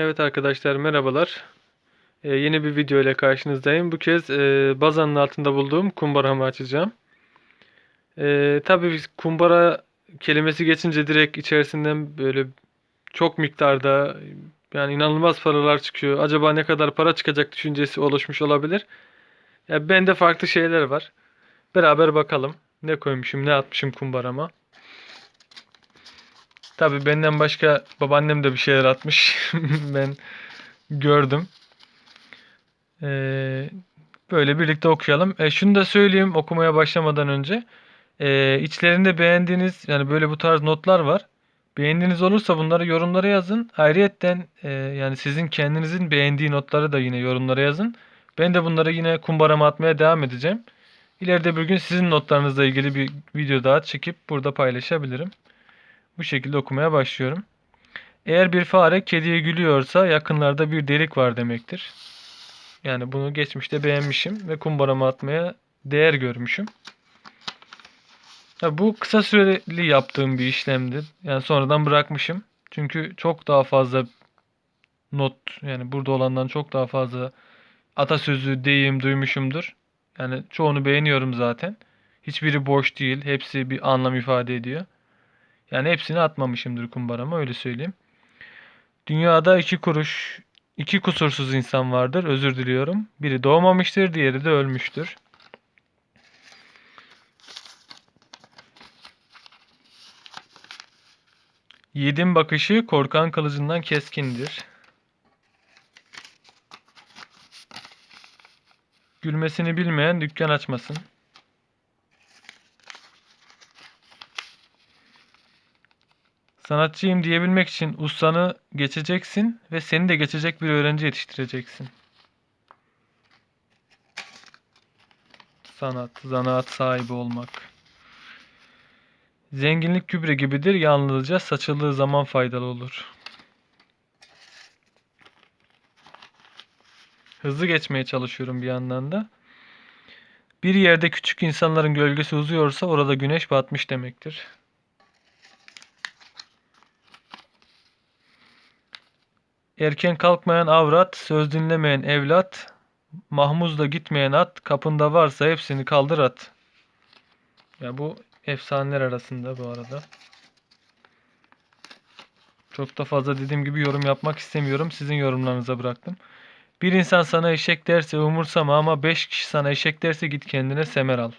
Evet arkadaşlar merhabalar. Ee, yeni bir video ile karşınızdayım. Bu kez e, bazanın altında bulduğum kumbaramı açacağım. Ee, tabii kumbara kelimesi geçince direkt içerisinden böyle çok miktarda yani inanılmaz paralar çıkıyor. Acaba ne kadar para çıkacak düşüncesi oluşmuş olabilir. Ya bende farklı şeyler var. Beraber bakalım. Ne koymuşum, ne atmışım kumbarama. Tabii benden başka babaannem de bir şeyler atmış. ben gördüm. Ee, böyle birlikte okuyalım. E, şunu da söyleyeyim okumaya başlamadan önce. Ee, içlerinde beğendiğiniz yani böyle bu tarz notlar var. Beğendiğiniz olursa bunları yorumlara yazın. Ayrıyetten e, yani sizin kendinizin beğendiği notları da yine yorumlara yazın. Ben de bunları yine kumbarama atmaya devam edeceğim. İleride bir gün sizin notlarınızla ilgili bir video daha çekip burada paylaşabilirim. Bu şekilde okumaya başlıyorum. Eğer bir fare kediye gülüyorsa yakınlarda bir delik var demektir. Yani bunu geçmişte beğenmişim ve kumbarama atmaya değer görmüşüm. Ya bu kısa süreli yaptığım bir işlemdi. Yani sonradan bırakmışım. Çünkü çok daha fazla not yani burada olandan çok daha fazla atasözü, deyim duymuşumdur. Yani çoğunu beğeniyorum zaten. Hiçbiri boş değil. Hepsi bir anlam ifade ediyor. Yani hepsini atmamışımdır kumbarama öyle söyleyeyim. Dünyada iki kuruş, iki kusursuz insan vardır. Özür diliyorum. Biri doğmamıştır, diğeri de ölmüştür. Yiğidin bakışı korkan kılıcından keskindir. Gülmesini bilmeyen dükkan açmasın. Sanatçıyım diyebilmek için ustanı geçeceksin ve seni de geçecek bir öğrenci yetiştireceksin. Sanat, zanaat sahibi olmak. Zenginlik gübre gibidir, yalnızca saçıldığı zaman faydalı olur. Hızlı geçmeye çalışıyorum bir yandan da. Bir yerde küçük insanların gölgesi uzuyorsa orada güneş batmış demektir. Erken kalkmayan avrat, söz dinlemeyen evlat, mahmuzla gitmeyen at, kapında varsa hepsini kaldır at. Ya bu efsaneler arasında bu arada. Çok da fazla dediğim gibi yorum yapmak istemiyorum. Sizin yorumlarınıza bıraktım. Bir insan sana eşek derse umursama ama beş kişi sana eşek derse git kendine semer al.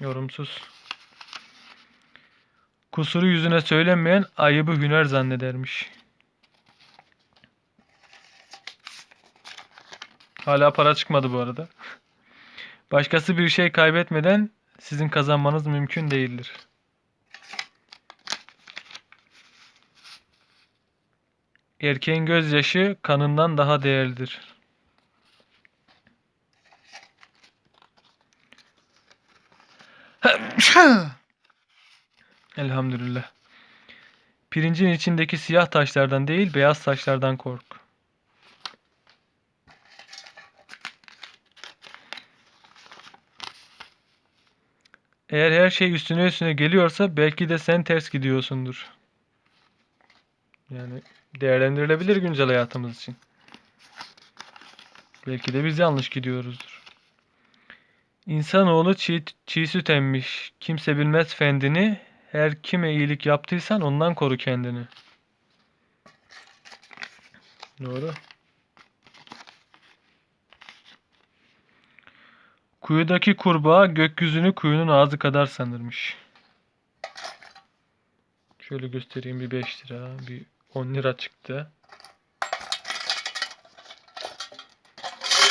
Yorumsuz. Kusuru yüzüne söylenmeyen ayıbı hüner zannedermiş. Hala para çıkmadı bu arada. Başkası bir şey kaybetmeden sizin kazanmanız mümkün değildir. Erkeğin gözyaşı kanından daha değerlidir. Elhamdülillah. Pirincin içindeki siyah taşlardan değil, beyaz taşlardan kork. Eğer her şey üstüne üstüne geliyorsa belki de sen ters gidiyorsundur. Yani değerlendirilebilir güncel hayatımız için. Belki de biz yanlış gidiyoruzdur. İnsanoğlu çiğ, çiğ süt emmiş. Kimse bilmez fendini. Her kime iyilik yaptıysan ondan koru kendini. Doğru. Kuyudaki kurbağa gökyüzünü kuyunun ağzı kadar sanırmış. Şöyle göstereyim bir 5 lira, bir 10 lira çıktı.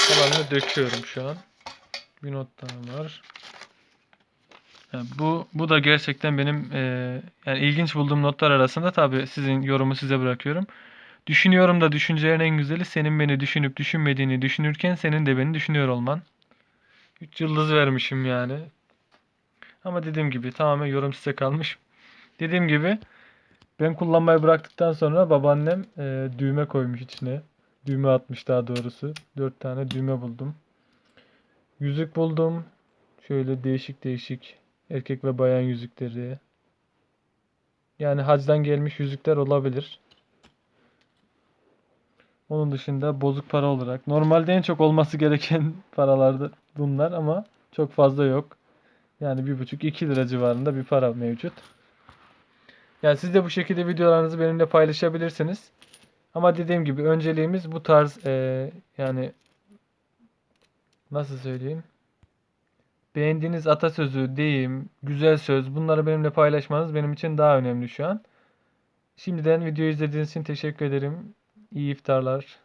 Kalanını döküyorum şu an. Bir not daha var. Yani bu bu da gerçekten benim e, yani ilginç bulduğum notlar arasında tabii sizin yorumu size bırakıyorum. Düşünüyorum da düşüncelerin en güzeli senin beni düşünüp düşünmediğini düşünürken senin de beni düşünüyor olman. 3 yıldız vermişim yani. Ama dediğim gibi tamamen yorum size kalmış. Dediğim gibi ben kullanmayı bıraktıktan sonra babaannem e, düğme koymuş içine. Düğme atmış daha doğrusu. 4 tane düğme buldum. Yüzük buldum. Şöyle değişik değişik erkek ve bayan yüzükleri. Yani hacdan gelmiş yüzükler olabilir. Onun dışında bozuk para olarak. Normalde en çok olması gereken paralardı bunlar ama çok fazla yok. Yani bir buçuk iki lira civarında bir para mevcut. Yani siz de bu şekilde videolarınızı benimle paylaşabilirsiniz. Ama dediğim gibi önceliğimiz bu tarz eee, yani nasıl söyleyeyim? Beğendiğiniz atasözü, deyim, güzel söz bunları benimle paylaşmanız benim için daha önemli şu an. Şimdiden videoyu izlediğiniz için teşekkür ederim. İyi iftarlar.